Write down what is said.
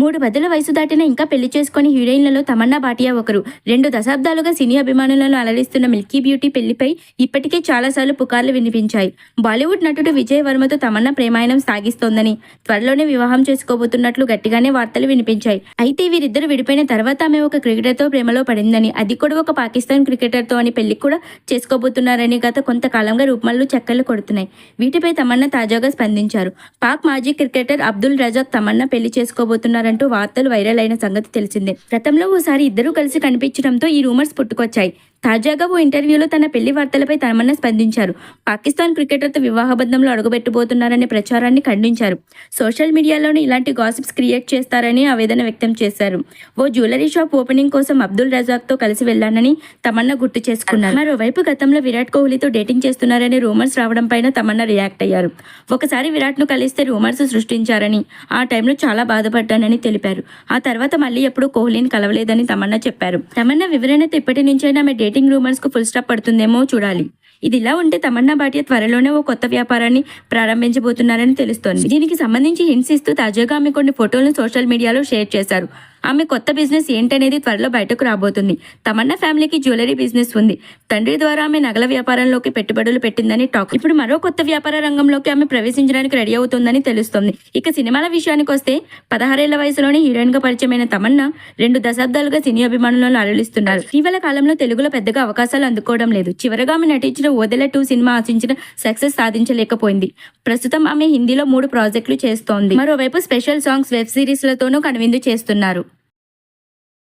మూడు పదుల వయసు దాటిన ఇంకా పెళ్ళి చేసుకుని హీరోయిన్లలో తమన్నా భాటియా ఒకరు. రెండు దశాబ్దాలుగా సినీ అభిమానులను అలరిస్తున్న మిల్కీ బ్యూటీ పెళ్ళిపై ఇప్పటికే చాలాసార్లు పుకార్లు వినిపించాయి. బాలీవుడ్ నటుడు విజయ్ వర్మతో తమన్నా ప్రేమాయణం సాగిస్తోందని త్వరలోనే వివాహం చేసుకోబోతున్నట్లు గట్టిగానే వార్తలు వినిపించాయి. అయితే వీరిద్దరు విడిపోయిన తర్వాత ఆమె ఒక క్రికెటర్తో ప్రేమలో పడిందని అది కూడా ఒక పాకిస్తాన్ క్రికెటర్తో అని పెళ్ళి కూడా చేసుకోబోతున్నారని గత కొంతకాలంగా రూపంలో చక్కర్లు కొడుతున్నాయి. వీటిపై తమన్నా తాజాగా స్పందించారు. పాక్ మాజీ క్రికెటర్ అబ్దుల్ రజాక్ తమన్నా పెళ్ళి చేసుకోబోతున్నారంటూ వార్తలు వైరల్ అయిన సంగతి తెలిసిందే. గతంలో ఓసారి ఇద్దరూ కలిసి కనిపించడంతో ఈ రూమర్స్ పుట్టుకొచ్చాయి. తాజాగా ఓ ఇంటర్వ్యూలో తన పెళ్ళి వార్తలపై తమన్నా స్పందించారు. పాకిస్తాన్ క్రికెటర్తో వివాహబంధంలో అడుగుపెట్టబోతున్నారనే ప్రచారాన్ని ఖండించారు. సోషల్ మీడియాలోనే ఇలాంటి గాసిప్స్ క్రియేట్ చేస్తారని ఆవేదన వ్యక్తం చేశారు. ఓ జ్యువెలరీ షాప్ ఓపెనింగ్ కోసం అబ్దుల్ రజాక్తో కలిసి వెళ్ళానని తమన్నా గుర్తు చేసుకున్నారు. మరోవైపు గతంలో విరాట్ కోహ్లీతో డేటింగ్ చేస్తున్నారని రూమర్స్ రావడం పైన తమన్నా రియాక్ట్ అయ్యారు. ఒకసారి విరాట్ను కలిస్తే రూమర్స్ సృష్టించారని ఆ టైంలో చాలా బాధపడ్డానని తెలిపారు. ఆ తర్వాత మళ్ళీ ఎప్పుడూ కోహ్లీని కలవలేదని తమన్నా చెప్పారు. తమన్నా వివరణతో ఇప్పటి నుంచైనా ఆమె డేటింగ్ రూమర్స్కు ఫుల్ స్టాప్ పడుతుందేమో చూడాలి. ఇది ఇలా ఉంటే తమన్నా భాటియా త్వరలోనే ఓ కొత్త వ్యాపారాన్ని ప్రారంభించబోతున్నారని తెలుస్తోంది. దీనికి సంబంధించి హింట్స్ ఇస్తూ తాజాగా ఆమె కొన్ని ఫోటోలను సోషల్ మీడియాలో షేర్ చేశారు. ఆమె కొత్త బిజినెస్ ఏంటనేది త్వరలో బయటకు రాబోతుంది. తమన్నా ఫ్యామిలీకి జ్యువెలరీ బిజినెస్ ఉంది. తండ్రి ద్వారా ఆమె నగల వ్యాపారంలోకి పెట్టుబడులు పెట్టిందని టాక్. ఇప్పుడు మరో కొత్త వ్యాపార రంగంలోకి ఆమె ప్రవేశించడానికి రెడీ అవుతుందని తెలుస్తోంది. ఇక సినిమాల విషయానికి వస్తే పదహారేళ్ళ వయసులోనే హీరోయిన్గా పరిచయమైన తమన్నా రెండు దశాబ్దాలుగా సినీ అభిమానులను అలరిస్తున్నారు. ఇటీవల కాలంలో తెలుగులో పెద్దగా అవకాశాలు అందుకోవడం లేదు. చివరగా ఆమె నటించిన ఓదెల టూ సినిమా ఆశించిన సక్సెస్ సాధించలేకపోయింది. ప్రస్తుతం ఆమె హిందీలో మూడు ప్రాజెక్టులు చేస్తోంది. మరోవైపు స్పెషల్ సాంగ్స్ వెబ్ సిరీస్లతోనూ కనువిందు చేస్తున్నారు.